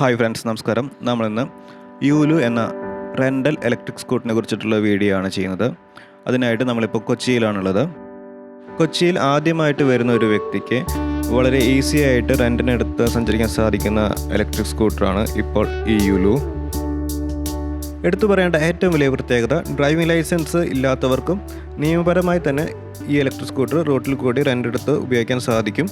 Hi friends നമസ്കാരം. നമ്മളിന്ന് യൂലു എന്ന റെന്റൽ ഇലക്ട്രിക് സ്കൂട്ടറിനെ കുറിച്ചിട്ടുള്ള വീഡിയോ ആണ് ചെയ്യുന്നത്. അതിനായിട്ട് നമ്മളിപ്പോൾ കൊച്ചിയിലാണുള്ളത്. കൊച്ചിയിൽ ആദ്യമായിട്ട് വരുന്ന ഒരു വ്യക്തിക്ക് വളരെ ഈസി ആയിട്ട് റെന്റിനെടുത്ത് സഞ്ചരിക്കാൻ സാധിക്കുന്ന ഇലക്ട്രിക് സ്കൂട്ടറാണ് ഇപ്പോൾ ഈ യുലു. എടുത്തു പറയേണ്ട ഏറ്റവും വലിയ പ്രത്യേകത ഡ്രൈവിംഗ് ലൈസൻസ് ഇല്ലാത്തവർക്കും നിയമപരമായി തന്നെ ഈ ഇലക്ട്രിക് സ്കൂട്ടർ റോട്ടിൽ കൂടി റെന്റെടുത്ത് ഉപയോഗിക്കാൻ സാധിക്കും.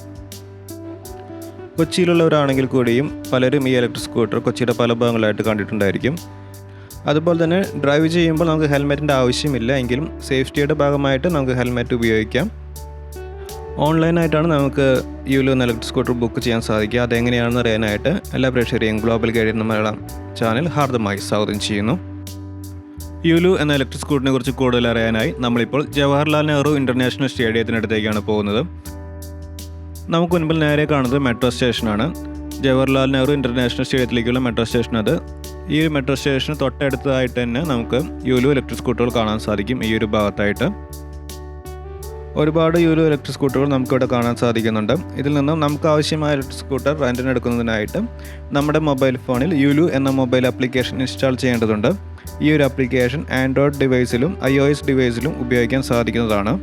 കൊച്ചിയിലുള്ളവരാണെങ്കിൽ കൂടിയും പലരും ഈ ഇലക്ട്രിക് സ്കൂട്ടർ കൊച്ചിയുടെ പല ഭാഗങ്ങളായിട്ട് കണ്ടിട്ടുണ്ടായിരിക്കും. അതുപോലെ തന്നെ ഡ്രൈവ് ചെയ്യുമ്പോൾ നമുക്ക് ഹെൽമെറ്റിന്റെ ആവശ്യമില്ല എങ്കിലും സേഫ്റ്റിയുടെ ഭാഗമായിട്ട് നമുക്ക് ഹെൽമെറ്റ് ഉപയോഗിക്കാം. ഓൺലൈനായിട്ടാണ് നമുക്ക് യുലു എന്ന ഇലക്ട്രിക് സ്കൂട്ടർ ബുക്ക് ചെയ്യാൻ സാധിക്കുക. അതെങ്ങനെയാണെന്ന് അറിയാനായിട്ട് എല്ലാ പ്രേക്ഷകരെയും ഗ്ലോബൽ ഗൈഡ് എന്ന മലയാളം ചാനൽ ഹാർദമായി സ്വാഗതം ചെയ്യുന്നു. യുലു എന്ന ഇലക്ട്രിക് സ്കൂട്ടറിനെ കുറിച്ച് കൂടുതൽ അറിയാനായി നമ്മളിപ്പോൾ ജവഹർലാൽ നെഹ്റു ഇന്റർനാഷണൽ സ്റ്റേഡിയത്തിനടുത്തേക്കാണ് പോകുന്നത്. നമുക്ക് മുൻപിൽ നേരെ കാണുന്നത് മെട്രോ സ്റ്റേഷനാണ്. ജവഹർലാൽ നെഹ്റു ഇന്റർനാഷണൽ സ്റ്റേഡിയത്തിലേക്കുള്ള മെട്രോ സ്റ്റേഷൻ അത് ഈ മെട്രോ സ്റ്റേഷന് തൊട്ടടുത്തതായിട്ട് തന്നെ നമുക്ക് യൂലു ഇലക്ട്രിക് സ്കൂട്ടറുകൾ കാണാൻ സാധിക്കും ഈ ഒരു ഭാഗത്തായിട്ട്. ഒരുപാട് യൂലു ഇലക്ട്രിക് സ്കൂട്ടറുകൾ നമുക്കിവിടെ കാണാൻ സാധിക്കുന്നുണ്ട്. ഇതിൽ നിന്നും നമുക്ക് ആവശ്യമായ ഇലക്ട്രിക് സ്കൂട്ടർ റെന്റിന് എടുക്കുന്നതിനായിട്ട് നമ്മുടെ മൊബൈൽ ഫോണിൽ യുലു എന്ന മൊബൈൽ ആപ്ലിക്കേഷൻ ഇൻസ്റ്റാൾ ചെയ്യേണ്ടതുണ്ട്. ഈ ഒരു ആപ്ലിക്കേഷൻ ആൻഡ്രോയിഡ് ഡിവൈസിലും ഐ ഡിവൈസിലും ഉപയോഗിക്കാൻ സാധിക്കുന്നതാണ്.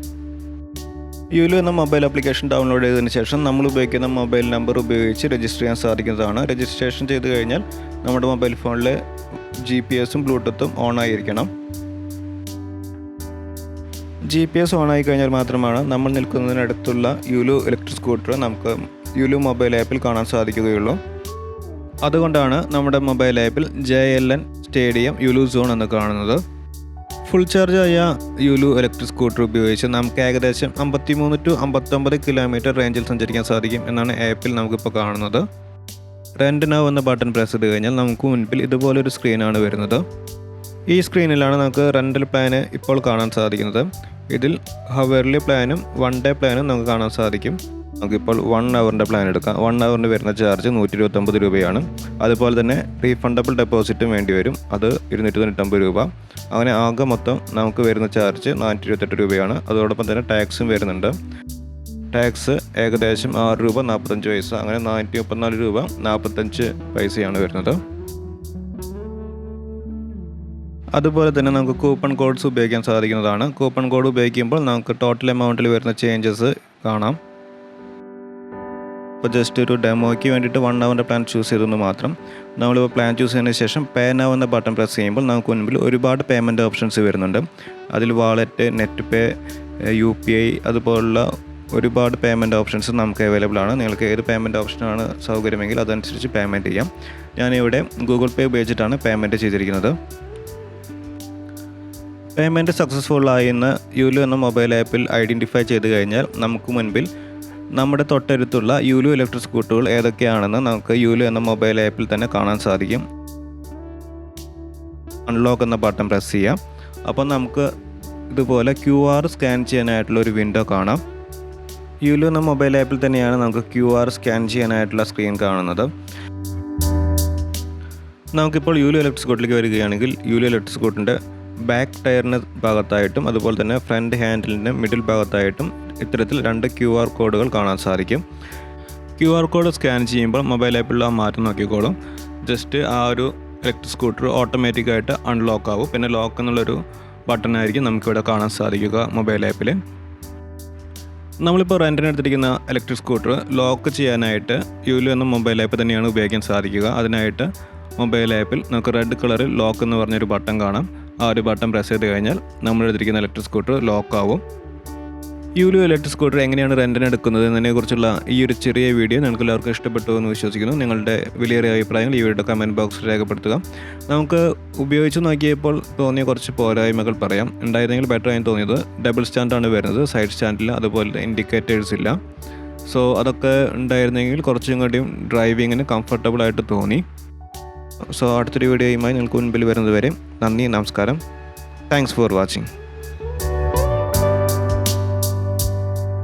യുലു എന്ന മൊബൈൽ ആപ്ലിക്കേഷൻ ഡൗൺലോഡ് ചെയ്തതിന് ശേഷം നമ്മൾ ഉപയോഗിക്കുന്ന മൊബൈൽ നമ്പർ ഉപയോഗിച്ച് രജിസ്റ്റർ ചെയ്യാൻ സാധിക്കുന്നതാണ്. രജിസ്ട്രേഷൻ ചെയ്ത് കഴിഞ്ഞാൽ നമ്മുടെ മൊബൈൽ ഫോണിലെ ജി പി എസും ബ്ലൂടൂത്തും ഓൺ ആയിരിക്കണം. ജി പി എസ് ഓൺ ആയി കഴിഞ്ഞാൽ മാത്രമാണ് നമ്മൾ നിൽക്കുന്നതിനടുത്തുള്ള യുലു ഇലക്ട്രിക് സ്കൂട്ടർ നമുക്ക് യുലു മൊബൈൽ ആപ്പിൽ കാണാൻ സാധിക്കുകയുള്ളൂ. അതുകൊണ്ടാണ് നമ്മുടെ മൊബൈൽ ആപ്പിൽ J L N stadium Yulu zone എന്ന് കാണുന്നത്. ഫുൾ ചാർജ് ആയ യുലു ഇലക്ട്രിക് സ്കൂട്ടർ ഉപയോഗിച്ച് നമുക്ക് ഏകദേശം അമ്പത്തിമൂന്ന് ടു അമ്പത്തൊമ്പത് കിലോമീറ്റർ റേഞ്ചിൽ സഞ്ചരിക്കാൻ സാധിക്കും എന്നാണ് ആപ്പിൽ നമുക്കിപ്പോൾ കാണുന്നത്. റെന്റ് നൗ എന്ന ബട്ടൺ പ്രസ് ചെയ്ത് കഴിഞ്ഞാൽ നമുക്ക് മുൻപിൽ ഇതുപോലൊരു സ്ക്രീനാണ് വരുന്നത്. ഈ സ്ക്രീനിലാണ് നമുക്ക് റെന്റൽ പ്ലാന് ഇപ്പോൾ കാണാൻ സാധിക്കുന്നത്. ഇതിൽ ഹവർലി പ്ലാനും വൺ ഡേ പ്ലാനും നമുക്ക് കാണാൻ സാധിക്കും. നമുക്കിപ്പോൾ വൺ അവറിന്റെ പ്ലാൻ എടുക്കാം. വൺ അവറിന് വരുന്ന ചാർജ് നൂറ്റി ഇരുപത്തൊമ്പത് രൂപയാണ്. അതുപോലെ തന്നെ റീഫണ്ടബിൾ ഡെപ്പോസിറ്റും വേണ്ടി വരും. അത് ഇരുന്നൂറ്റി തൊണ്ണൂറ്റമ്പത് രൂപ. അങ്ങനെ ആകെ മൊത്തം നമുക്ക് വരുന്ന ചാർജ് നാനൂറ്റി ഇരുപത്തെട്ട് രൂപയാണ്. അതോടൊപ്പം തന്നെ ടാക്സും വരുന്നുണ്ട്. ടാക്സ് ഏകദേശം ആറ് രൂപ നാൽപ്പത്തഞ്ച് പൈസ. അങ്ങനെ നാനൂറ്റി മുപ്പത്തിനാല് രൂപ നാൽപ്പത്തഞ്ച് പൈസയാണ് വരുന്നത്. അതുപോലെ തന്നെ നമുക്ക് കൂപ്പൺ കോഡ്സ് ഉപയോഗിക്കാൻ സാധിക്കുന്നതാണ്. കൂപ്പൺ കോഡ് ഉപയോഗിക്കുമ്പോൾ നമുക്ക് ടോട്ടൽ എമൗണ്ടിൽ വരുന്ന ചേഞ്ചസ് കാണാം. ഇപ്പോൾ ജസ്റ്റ് ഒരു ഡെമോയ്ക്ക് വേണ്ടിയിട്ട് വൺ അവറിന്റെ പ്ലാൻ ചൂസ് ചെയ്തെന്ന് മാത്രം നമ്മളിപ്പോൾ പ്ലാൻ ചൂസ് ചെയ്തതിന് ശേഷം പേ നൗ എന്ന ബട്ടൺ പ്രസ് ചെയ്യുമ്പോൾ നമുക്ക് മുൻപിൽ ഒരുപാട് പേയ്മെന്റ് ഓപ്ഷൻസ് വരുന്നുണ്ട്. അതിൽ wallet net pay U P I അതുപോലുള്ള ഒരുപാട് പേയ്മെന്റ് ഓപ്ഷൻസ് നമുക്ക് അവൈലബിൾ ആണ്. നിങ്ങൾക്ക് ഏത് പേയ്മെന്റ് ഓപ്ഷനാണ് സൗകര്യമെങ്കിൽ അതനുസരിച്ച് പേയ്മെന്റ് ചെയ്യാം. ഞാനിവിടെ ഗൂഗിൾ പേ ഉപയോഗിച്ചിട്ടാണ് പേയ്മെന്റ് ചെയ്തിരിക്കുന്നത്. പേയ്മെന്റ് സക്സസ്ഫുൾ ആയി എന്ന് യുലു എന്ന മൊബൈൽ ആപ്പിൽ ഐഡന്റിഫൈ ചെയ്ത് കഴിഞ്ഞാൽ നമുക്ക് മുൻപിൽ നമ്മുടെ തൊട്ടടുത്തുള്ള യുലു ഇലക്ട്രിക് സ്കൂട്ടറുകൾ ഏതൊക്കെയാണെന്ന് നമുക്ക് യുലു എന്ന മൊബൈൽ ആപ്പിൽ തന്നെ കാണാൻ സാധിക്കും. അൺലോക്ക് എന്ന ബട്ടൺ പ്രസ് ചെയ്യാം അപ്പോൾ നമുക്ക് ഇതുപോലെ ക്യു ആർ സ്കാൻ ചെയ്യാനായിട്ടുള്ള ഒരു വിൻഡോ കാണാം. യുലു എന്ന മൊബൈൽ ആപ്പിൽ തന്നെയാണ് നമുക്ക് ക്യു ആർ സ്കാൻ ചെയ്യാനായിട്ടുള്ള സ്ക്രീൻ കാണുന്നത്. നമുക്കിപ്പോൾ യൂലോ ഇലക്ട്രിക് സ്കൂട്ടിലേക്ക് വരികയാണെങ്കിൽ യൂലോ ഇലക്ട്രിക് സ്കൂട്ടിന്റെ ബാക്ക് ടയറിന്റെ ഭാഗത്തായിട്ടും അതുപോലെ തന്നെ ഫ്രണ്ട് ഹാൻഡിലിന്റെ മിഡിൽ ഭാഗത്തായിട്ടും ഇത്തരത്തിൽ രണ്ട് ക്യു ആർ കോഡുകൾ കാണാൻ സാധിക്കും. ക്യു ആർ കോഡ് സ്കാൻ ചെയ്യുമ്പോൾ മൊബൈൽ ആപ്പിലുള്ള മാറ്റം നോക്കിക്കോളും. ജസ്റ്റ് ആ ഒരു ഇലക്ട്രിക് സ്കൂട്ടർ ഓട്ടോമാറ്റിക്കായിട്ട് അൺലോക്ക് ആവും. പിന്നെ ലോക്ക് എന്നുള്ളൊരു ബട്ടൺ ആയിരിക്കും നമുക്കിവിടെ കാണാൻ സാധിക്കുക മൊബൈൽ ആപ്പിൽ നമ്മളിപ്പോൾ റെന്റിന് എടുത്തിരിക്കുന്ന ഇലക്ട്രിക് സ്കൂട്ടർ ലോക്ക് ചെയ്യാനായിട്ട് യുലു എന്ന മൊബൈൽ ആപ്പ് തന്നെയാണ് ഉപയോഗിക്കാൻ സാധിക്കുക. അതിനായിട്ട് മൊബൈൽ ആപ്പിൽ നമുക്ക് റെഡ് കളറിൽ ലോക്ക് എന്ന് പറഞ്ഞൊരു ബട്ടൺ കാണാം. ആ ഒരു ബട്ടൺ പ്രസ് ചെയ്ത് കഴിഞ്ഞാൽ നമ്മൾ എടുത്തിരിക്കുന്ന ഇലക്ട്രിക് സ്കൂട്ടർ ലോക്ക് ആവും. യുലു ഇലക്ട്രിക് സ്കൂട്ടർ എങ്ങനെയാണ് റെന്റിന് എടുക്കുന്നത് എന്നതിനെക്കുറിച്ചുള്ള ഈ ഒരു ചെറിയ വീഡിയോ നിങ്ങൾക്ക് എല്ലാവർക്കും ഇഷ്ടപ്പെട്ടു എന്ന് വിശ്വസിക്കുന്നു. നിങ്ങളുടെ വിലയേറിയ അഭിപ്രായങ്ങൾ ഈ വീഡിയോ കമന്റ് ബോക്സിൽ രേഖപ്പെടുത്തുക. നമുക്ക് ഉപയോഗിച്ച് നോക്കിയപ്പോൾ തോന്നിയ കുറച്ച് പോരായ്മകൾ പറയാം. ഉണ്ടായിരുന്നെങ്കിൽ ബെറ്റർ ആയി തോന്നിയത് ഡബിൾ സ്റ്റാൻഡാണ് വരുന്നത്. സൈഡ് സ്റ്റാൻഡിൽ അതുപോലെ ഇൻഡിക്കേറ്റേഴ്സ് ഇല്ല. സോ അതൊക്കെ ഉണ്ടായിരുന്നെങ്കിൽ കുറച്ചും കൂടിയും ഡ്രൈവിങ്ങിന് കംഫർട്ടബിൾ ആയിട്ട് തോന്നി. സോ അടുത്തൊരു വീഡിയോയുമായി നിങ്ങൾക്ക് മുൻപിൽ വരുന്നത് വരെ നന്ദി നമസ്കാരം. Thanks for watching